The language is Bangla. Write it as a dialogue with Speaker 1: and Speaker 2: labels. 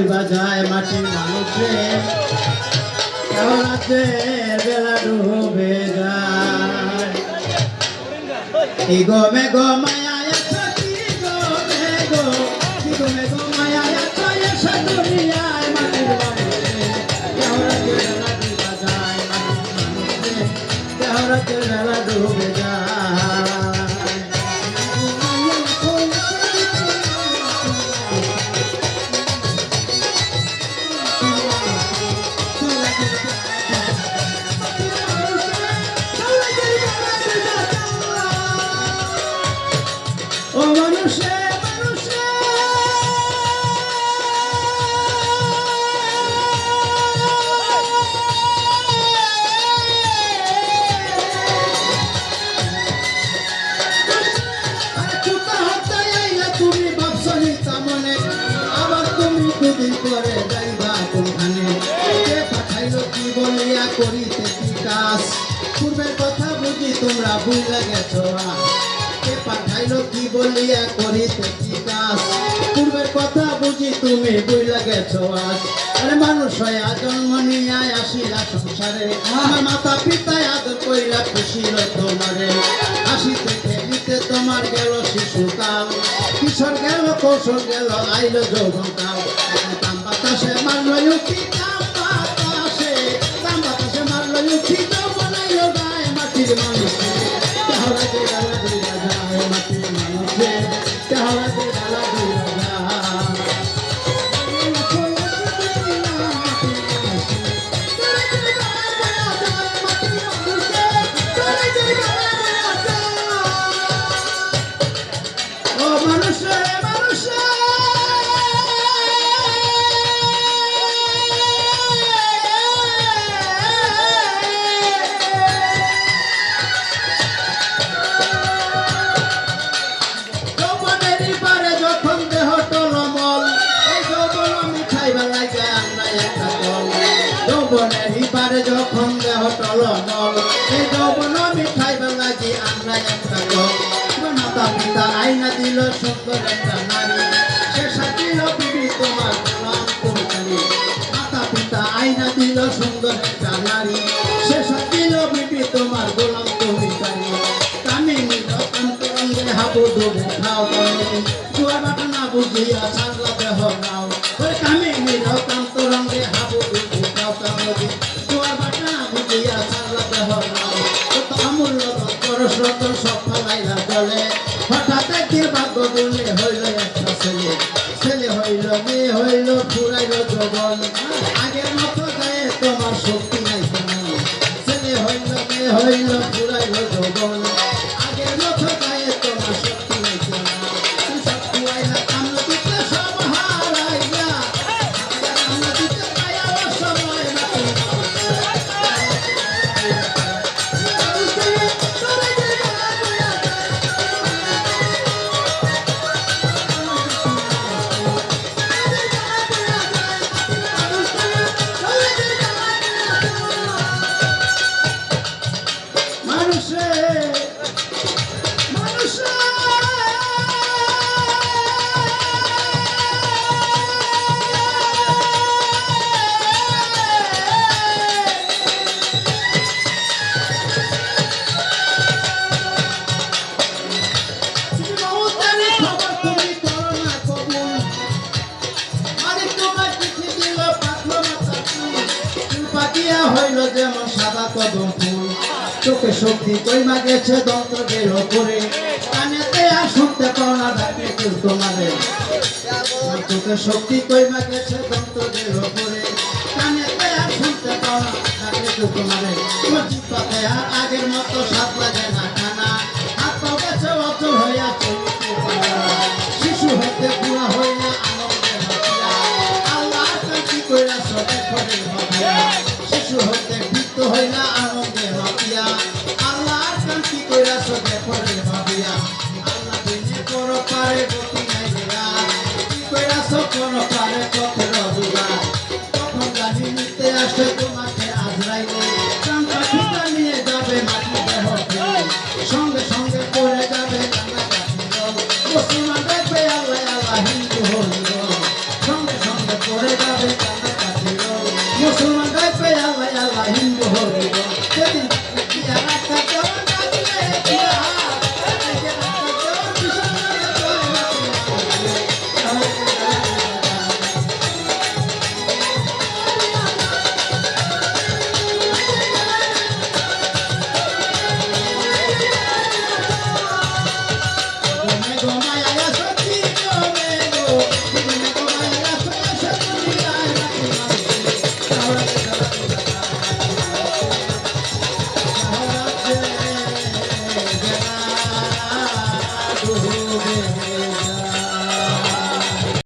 Speaker 1: ডুবা যায়। মাটির মানুষে রাতে বেলা ডুবে কি গো? মায়া মাটির মানুষে বেলা ডুবে যায়। করিতে কাজ? পূর্বের কথা বুঝি তোমরা বুঝলে গেছো আজ। কে পাঠাইলো কি বলিয়া করিতে কি পূর্বের কথা বুঝি তুমি বুঝলে গেছো আজ। আরে মানুষ হয়ে জন্ম নিয়ে আসিলা সংসারে। আমার মাতা পিতায় আদর কইরা খুশি তোমারে। থেকে নিতে তোমার গেল শিশুকাল কিশোর গেল, কৌশল গেল, আইলো যৌবনকাল দাম বাতাসে মারলো উঠি, দাম বাতাসে দাম বাতাসে মারলো উঠি যৌবনাইলো গায়ে মাটির মানুষে। যৌবনেরই পারে যখন দেহ দেহ টলমল এই যৌবন আমি খাইবার লাগে আমরা একটা মাতা পিতা আইনা দিল সুন্দর একটা নারী। সে সাথিল বিবি তোমার গোলাম কোরবানি মাতা পিতা আইনা দিল সুন্দর একটা নারী। সে সাথিল বিবি তোমার গোলাম কোরবানি কামিনী অন্তরঙ্গে হাবু ডুবে খাও কামিনী জুয়া বাটা না বুঝিয়া সারলা দেহ নাও। ওই কামিনী অন্তরঙ্গে হাবু ডুবে খাও কামিনী জুয়া বাটা না বুঝিয়া সারলা দেহ নাও। কত অমূল্য পরশ রতন জলে হঠাৎ একদিন দুলে হইল একটা ছেলে। ছেলে হইল মেয়ে হইল ফুরাইল জগল আগের মতো হইল যেমন সাদা কদম ফুল চোখে শক্তি কইমা গেছে দন্ত্র গেল করে কানেতে আর শুনতে পাও না ডাকে কেউ তোমাদের চোখে শক্তি কইমা গেছে দন্ত্র গেল করে কানেতে আর শুনতে পাও না ডাকে কেউ তোমার। আগের মতো স্বাদ লাগে না খানা। হাত পাও গেছে অচল হইয়া চলিতে Gracias.